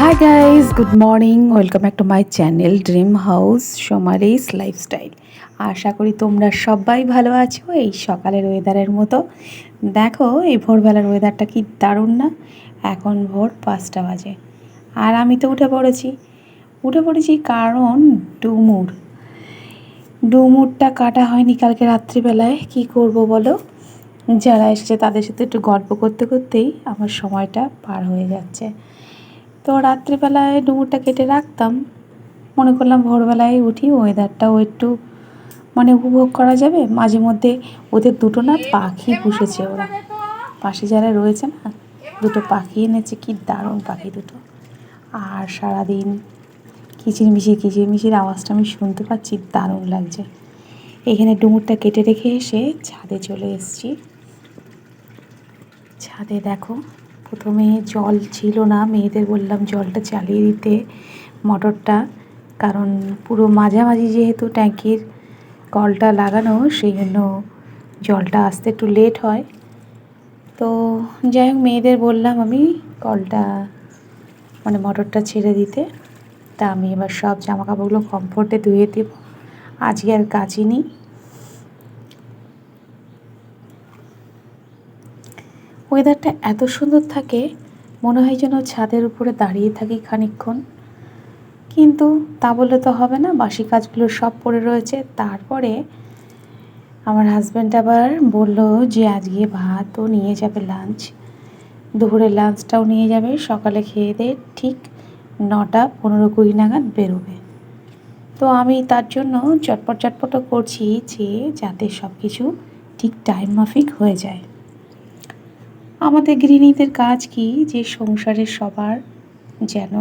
Hi guys good morning welcome back to my channel dream house সোমারিস lifestyle আশা করি তোমরা সবাই ভালো আছো এই সকালের ওয়েদারের মতো। দেখো, এই ভোরবেলার ওয়েদারটা কি দারুণ না? এখন ভোর পাঁচটা বাজে। আর আমি তো উঠে পড়েছি। উঠে পড়েছি কারণ ডুমুর। ডুমুরটা কাটা হয়নি কালকে রাত্রিবেলায়। কি করব বলো? যারা এসেছে তাদের সাথে একটু গল্প করতে করতেই আমার সময়টা পার হয়ে যাচ্ছে। তো রাত্রিবেলায় ডুমুরটা কেটে রাখতাম। মনে করলাম ভোরবেলায় উঠি ওয়েদারটাও একটু মানে উপভোগ করা যাবে। মাঝে মধ্যে ওদের দুটো না পাখি পুষেছে ওরা। পাশে যারা রয়েছে না, দুটো পাখি এনেছে, কি দারুণ পাখি দুটো। আর সারাদিন কিচিরমিচির কিচিরমিচির আওয়াজটা আমি শুনতে পাচ্ছি, দারুণ লাগছে। এখানে ডুমুরটা কেটে রেখে এসে ছাদে চলে এসেছি। ছাদে দেখো প্রথমে জল ছিল না। মেয়েদের বললাম জলটা চালিয়ে দিতে মোটরটা, কারণ পুরো মাঝামাঝি যেহেতু ট্যাঙ্কির কলটা লাগানো, সেই জন্য জলটা আসতে একটু লেট হয়। তো যাই হোক, মেয়েদের বললাম আমি কলটা মানে মোটরটা ছেড়ে দিতে। তা আমি এবার সব জামা কাপড়গুলো কমফোর্টে ধুয়ে দেবো। আজকে আর কাচিনি ওয়েদারটা এত সুন্দর থাকে, মনে হয় যেন ছাদের উপরে দাঁড়িয়ে থাকি খানিকক্ষণ। কিন্তু তা বললে তো হবে না, বাসি কাজগুলো সব পড়ে রয়েছে। তারপরে আমার হাজব্যান্ড আবার বলল যে, আজকে ভাতও নিয়ে যাবে লাঞ্চ দুপুরে লাঞ্চটাও নিয়ে যাবে, সকালে খেয়ে দিয়ে ঠিক নটা পনেরো কুড়ি নাগাদ বেরোবে। তো আমি তার জন্য চটপট চটপটও করছি যে, যাতে সব কিছু ঠিক টাইম মাফিক হয়ে যায়। আমাদের গৃহিণীদের কাজ কি? যে সংসারের সবার যেন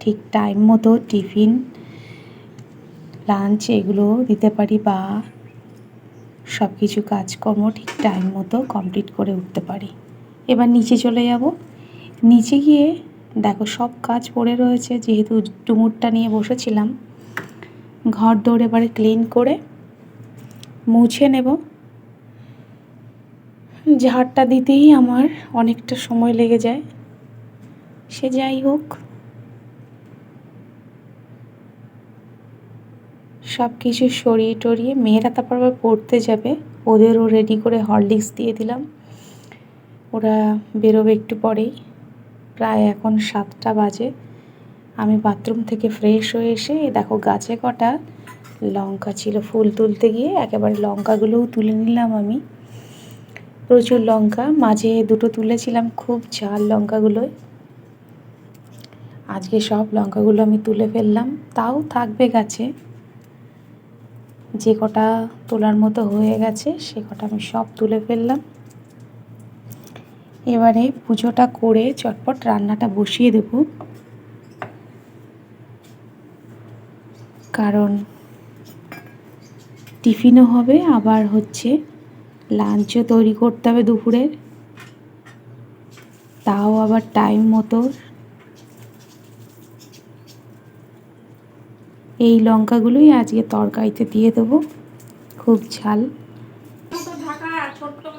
ঠিক টাইম মতো টিফিন লাঞ্চ এগুলো দিতে পারি বা সব কিছু কাজকর্ম ঠিক টাইম মতো কমপ্লিট করে উঠতে পারি। এবার নিচে চলে যাব। নিচে গিয়ে দেখো সব কাজ পড়ে রয়েছে, যেহেতু ডুমুরটা নিয়ে বসেছিলাম। ঘর দৌড় এবারে ক্লিন করে মুছে নেব। ঝাড়টা দিতেই আমার অনেকটা সময় লেগে যায়, সে যাই হোক। সব কিছু সরিয়ে টরিয়ে মেয়েরা তারপর আবার পড়তে যাবে, ওদেরও রেডি করে হরলিক্স দিয়ে দিলাম। ওরা বেরোবে একটু পরেই, প্রায় এখন সাতটা বাজে। আমি বাথরুম থেকে ফ্রেশ হয়ে এসে, দেখো গাছে কটা লঙ্কা ছিল ফুল তুলতে গিয়ে, একেবারে লঙ্কাগুলোও তুলে নিলাম আমি। প্রচুর লঙ্কা, মাঝে দুটো তুলেছিলাম, খুব ঝাল লঙ্কাগুলোয় আজকে সব লঙ্কাগুলো আমি তুলে ফেললাম, তাও থাকবে গাছে। যে কটা তোলার মতো হয়ে গেছে, সে কটা আমি সব তুলে ফেললাম। এবারে পুজোটা করে চটপট রান্নাটা বসিয়ে দেব। কারণ টিফিনও হবে, আবার হচ্ছে লাঞ্চও তৈরি করতে হবে দুপুরের তাও আবার টাইম মতো। এই লঙ্কাগুলোই আজকে তরকারিতে দিয়ে দেবো। খুব ঝাল।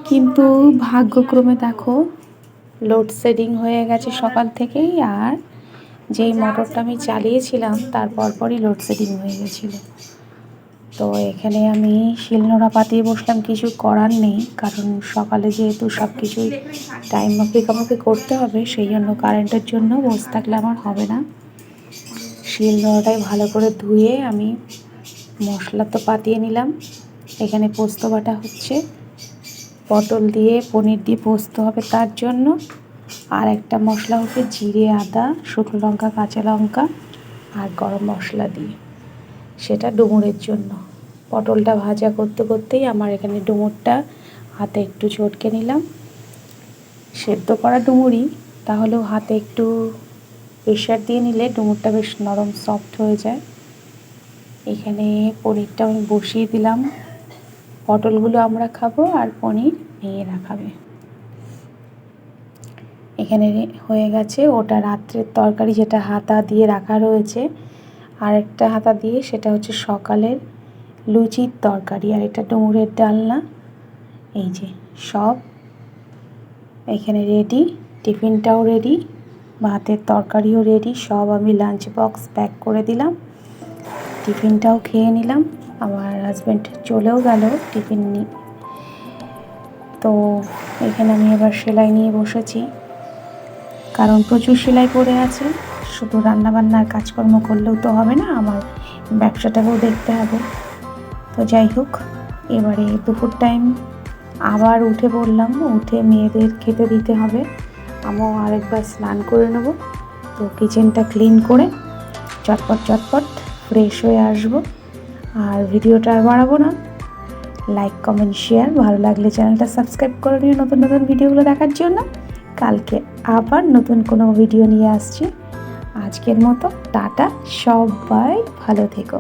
কিন্তু ভাগ্যক্রমে দেখো লোডশেডিং হয়ে গেছে সকাল থেকেই আর যেই মোটরটা আমি চালিয়েছিলাম, তার পরপরই লোডশেডিং হয়ে গেছিল। তো এখানে আমি শিলনোড়া পাতিয়ে বসলাম, কিছু করার নেই, কারণ সকালে যেহেতু সব কিছুই টাইম মাফিক আমাকে করতে হবে, সেই জন্য কারেন্টের জন্য বসে থাকলে আমার হবে না। শিলনোড়াটাই ভালো করে ধুয়ে আমি মশলা তো পাতিয়ে নিলাম। এখানে পোস্ত বাটা হচ্ছে। পটল দিয়ে পনির দিয়ে পোস্ত হবে তার জন্য। আর একটা মশলা হচ্ছে জিরে, আদা, শুকনো লঙ্কা, কাঁচা লঙ্কা আর গরম মশলা দিয়ে। সেটা ডুমুরের জন্য। পটলটা ভাজা করতে করতেই আমার এখানে ডুমুরটা হাতে একটু চটকে নিলাম। সেদ্ধ করা ডুমুরই, তাহলেও হাতে একটু প্রেশার দিয়ে নিলে ডুমুরটা বেশ নরম সফট হয়ে যায়। এখানে পনিরটা আমি বসিয়ে দিলাম। পটলগুলো আমরা খাব আর পনির মেয়েরা খাবে। এখানে হয়ে গেছে ওটা রাত্রের তরকারি যেটা হাতা দিয়ে রাখা রয়েছে। আর একটা হাতা দিয়ে সেটা হচ্ছে সকালের লুচির তরকারি, আর এটা ডুমুরের ডালনা। এই যে সব এখানে রেডি টিফিনটাও রেডি ভাতের তরকারিও রেডি সব আমি লাঞ্চ বক্স প্যাক করে দিলাম। টিফিনটাও খেয়ে নিলাম। আমার হাজব্যান্ড চলেও গেল টিফিন নিয়ে তো এখানে আমি এবার সেলাই নিয়ে বসেছি। কারণ প্রচুর সেলাই পড়ে আছে। শুধু রান্নাবান্নার কাজকর্ম করলেও তো হবে না, আমার ব্যবসাটাকেও দেখতে হবে। তো যাই হোক, এবারে দুপুর টাইম আবার উঠে পড়লাম, উঠে মেয়েদের খেতে দিতে হবে। আমিও আরেকবার স্নান করে নেব। তো কিচেনটা ক্লিন করে চটপট চটপট ফ্রেশ হয়ে আসব। আর ভিডিওটা আর বাড়াবো না। লাইক কমেন্ট শেয়ার ভালো লাগলে চ্যানেলটা সাবস্ক্রাইব করে নিও। নতুন নতুন ভিডিওগুলো দেখার জন্য। কালকে আবার নতুন কোনো ভিডিও নিয়ে আসছি। আজকের মতো টাটা সবাই ভালো থেকো।